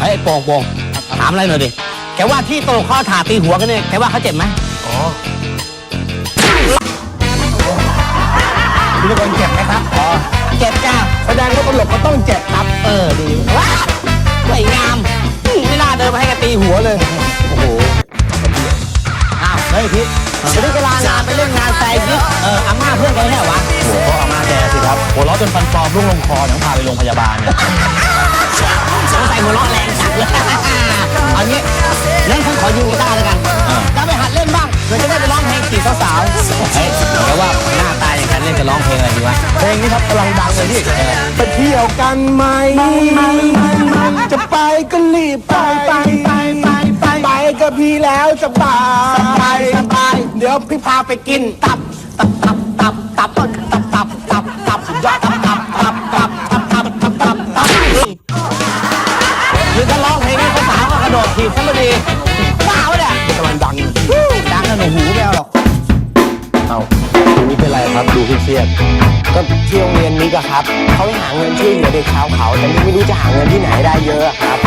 ไอ้ยโป่งโป่งถามอะไรหน่อยดิแกว่าที่ตลกข้อถาตีหัวกันเนี่ยแกว่าเขาเจ็บไหมอ๋อพี่ทุกคนเจ็บไหมครับ อ๋อ เจ็บจ้าแสดงว่าตลกก็ต้องเจ็บ หัวเราะจนฟันปลอมร่วงลงคอต้องพาไปโรงพยาบาลเนี่ยสงสัยหัวเราะแรงจัดเลยเอางี้งั้นฉันขอยืมกีตาร์แล้วกันจะไปหัดเล่นบ้างเพื่อจะได้ไปร้องเพลงจีบสาวๆเฮ้ยแต่ว่าหน้าตายอย่างนั้นเล่นจะร้องเพลงอะไรดีวะเพลงนี้ครับกำลังดังเลยพี่ไปเที่ยวกันไหมจะไปก็รีบไปไปไปไปไปไปกับพี่แล้วจะไปสบายเดี๋ยวพี่พาไปกินตับตับตับตับตับตับ เอ้าทีนี้เป็นไรครับดูเครียดก็ที่โรงเรียนนี้ก็ครับ เขาให้หาเงินช่วยเหลือเด็กชาวเขา แต่นี่ไม่รู้จะหาเงินที่ไหนได้เยอะครับ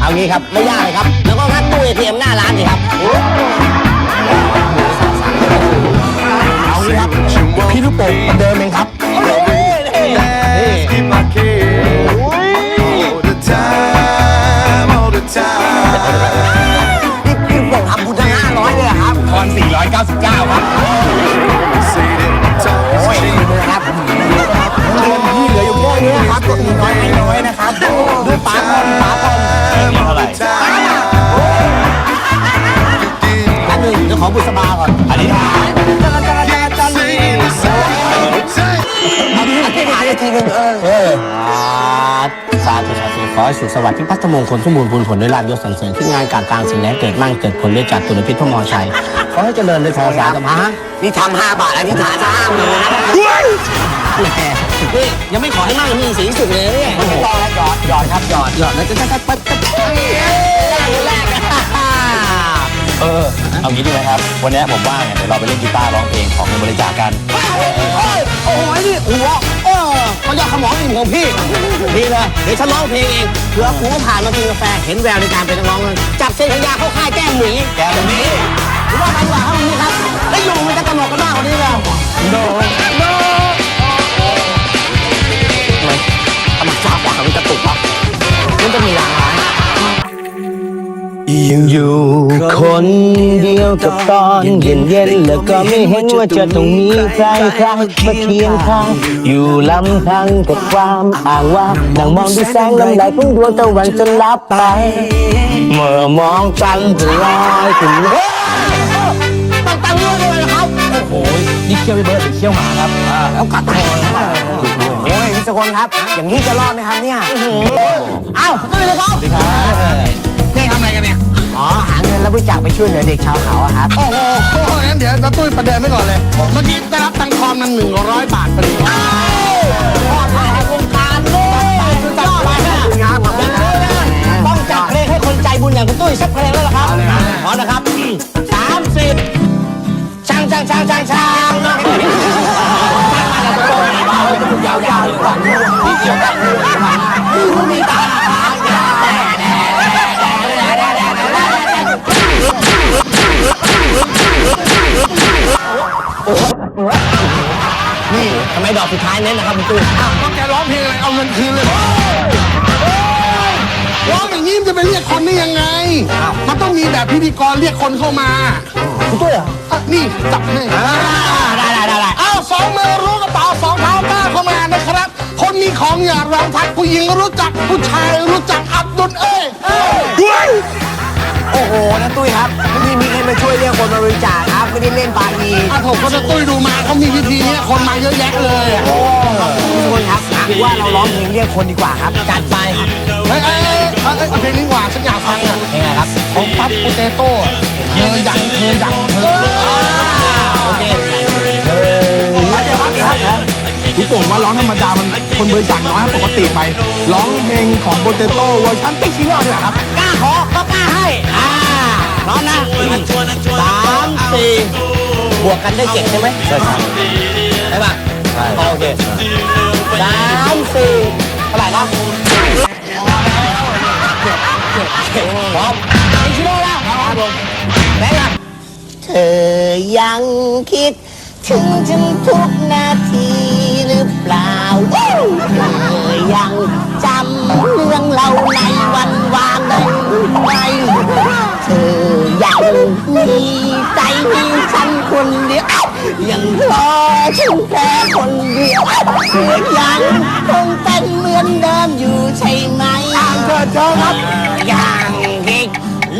เอางี้ครับไม่ยากเลยครับ แล้วก็งัดตู้เอทีเอ็มหน้าร้านสิครับ เอางี้ครับพี่ลูกโป่ง เออเออสาธุสาธุขอให้สุขสวัสดิ์ที่พัฒมงคลสมบูรณ์พูนผลด้วยลาภยศสรรเสริญที่งานการกลางสิ่งแลเกิดมั่งเกิดผลด้วยจากตุลพิษพระมอชัยขอให้เจริญด้วยทองสาธรรมะนี่ทำห้าบาทอธิษฐานห้าหมื่นนะแหมนี่ยังไม่ขอให้มั่งมีสีสุดเลยเนี่ยไม่ต้องแล้วหยอดหยอดครับหยอดหยอดแล้วจะจะจะจะจะแรกเออเอางี้ดีไหมครับ วันนี้ผมว่างเนี่ยเดี๋ยวเราไปเล่นกีตาร์ร้องเพลงของเงินบริจาคกัน โอ้โหนี่หัวเออเขายอดขมอนี่ของพี่ดีเลยเดี๋ยวฉันร้องเพลงเองเผื่อผู้ผ่านมากินกาแฟเห็นแววในการเป็นนักร้องเลยจับเซ็นสัญญาเข้าค่ายแก้มหมีแก้มหมีหรือว่าไปดีกว่าครับวันนี้ครับแล้วอยู่มันจะตลกกันบ้างวันนี้เลยโดโนทำไมจ้าปากมันกระตุกวะมันจะมีรากหลาย อยู่คนเดียวกับตอนเย็นเย็นๆแล้วก็ไม่เห็นว่าจะต้องมีใครใครมาเคียงข้างอยู่ลำพังกับความอ้างว่างนั่งมองดูแสงลำไหลของดวงตะวันจนลับไป เมื่อมองจันจะลอยขึ้นเฮ้ยต้งตั้งเรื่องด้วยนะครับโอ้ยนี่เคี่ยวพี่เบิร์ดหรือเคี่ยวหมาครับอ่าแล้วกัดคอเลยนะโอ้ยพี่สกลครับ อย่างนี้จะรอดไหมครับเนี่ยอ้าขึ้นเลยครับ นี่ทำอะไรกันเนี่ย อ๋อ หาเงินแล้วบริจาคไปช่วยเหลือเด็กชาวเขาอะครับ โอ้โหงั้นเดี๋ยวน้าตุ้ยประเดิมไว้ก่อนเลย เมื่อกี้ได้รับตังค์ทอนมันหนึ่งร้อยบาทพอดีพ่อพาวงการเลยสุดยอดเลยนะต้องจัดเพลงให้คนใจบุญอย่างคุณตุ้ยสักเพลงแล้วล่ะครับพร้อมนะครับสามสิบช่างช่างช่างช่างช่างยาวๆเลยก่อนที่เกี่ยวกับมีตา อกสุดท้ายเน้นนะครับคุณตุ้ยต้องแกร้องเพลงอะไรเอาเงินคืนเลยร้องอย่างนี้มันจะไปเรียกคนได้ยังไง มันต้องมีแบบพิธีกรเรียกคนเข้ามาคุณตุ้ยเหรออะนี่จับให้ได้ได้ได้ได้อ้าวสองมือรู้กระเป๋าสองเท้าก้าวเข้ามานะครับ คนมีของอย่าเราทักผู้หญิงรู้จักผู้ชายรู้จักอับดุลเอ้ย โอ้โหนะตุ้ยครับไม่ได้มีใครมาช่วยเรียกคนมาบริจาคครับ ไม่ได้เล่นบางีอะผมก็จะตุ้ยดูมาเขามีวิธีเนี้ยคนมาเยอะแยะเลยอะทุกคนครับถือว่าเราร้องเพลงเรียกคนดีกว่าครับจัดไปเฮ้ยเอ้ยเอ้ยเอ้ยเอาเพลงนี้หวานฉันอยากฟังอะยังไงครับของปั๊บโปเตโต้อะเธอยังเธอยังเธอโอเคพี่โป่งว่าร้องธรรมดามันคนบริจาคน้อยปกติไป ร้องเพลงของโปเตโต้เวอร์ชันติ๊กชิโร่เนี่ยครับ กล้าให้อ่าพร้อมนะสามสี่บวกกันได้เจ็ดใช่ไหมใช่ใช่ใช่ป่ะใช่โอเคสามสี่เท่าไหร่นะพร้อมติ๊กชิโร่ล้วครับผมแม่ละเธอยังคิดถึงฉันทุกนาที แค่คนเดียวเธอยังคงเป็นเหมือนเดิมอยู่ใช่ไหมเธอเธอครับยังเด็ก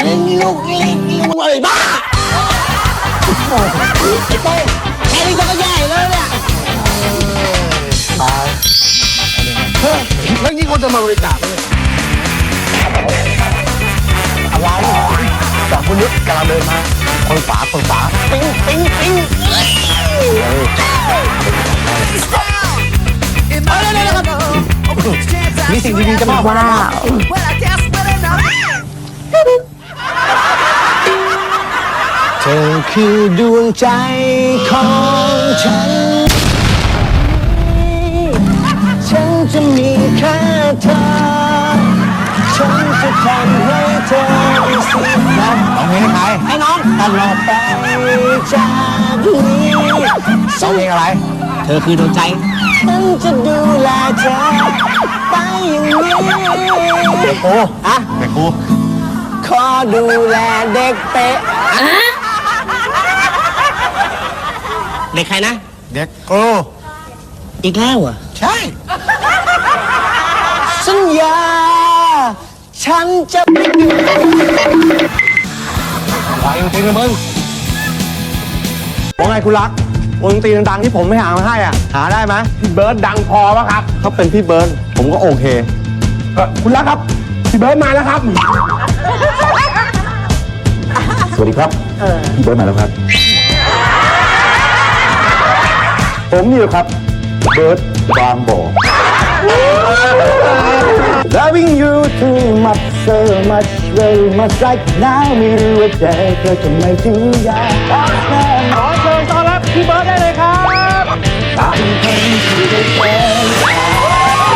ลึกลุกลิกลุกเลยบ้าไอ้โต้แค่นี้ก็แย่แล้วเนี่ยตายแล้วนี่คนจะมาบริจาคไหมอะไรจากคุณนึกกำลังเดินมาคนฝาคนฝาปิ๊งปิ๊งปิ๊ง มีสิ่งดีๆจะมาว้าว Well, I guess well enough. เธอคือดวงใจของฉัน ฉันจะมีแค่เธอ ฉันจะทำให้เธอสิ้นรักร้องเพลงให้ใครให้น้อง ตลอดไปจากนี้ร้องเพลงอะไร เธอคือดวงใจฉันจะดูแลเธอไปอย่างนี้เด็กโอ้อะเด็กกูขอดูแลเด็กเป๊ะเด็กใครนะ เด็กกูอีกแล้วเหรอะใช่ สัญญา ฉันจะ ฟังเพลงเลยมึงว่าไงคุณรักวงดนตรีดังๆที่ผมไม่หามาให้อะ หาได้ไหมพี่เบิร์ดดังพอปะครับ ถ้าเป็นพี่เบิร์ดผมก็โอเคเอ่อคุณรักครับ พี่เบิร์ดมาแล้วครับ สวัสดีครับพี่เบิร์ดมาแล้วครับ ผมนี่แหละครับ เบิร์ดบางบ่อ Loving you too much so much very much right now ไม่รู้ว่าใจเธอจะไม่ถึงยาขอเชิญต้อนรับพี่เบิร์ดได้เลยครับ ตามเพลงที่ได้แฟน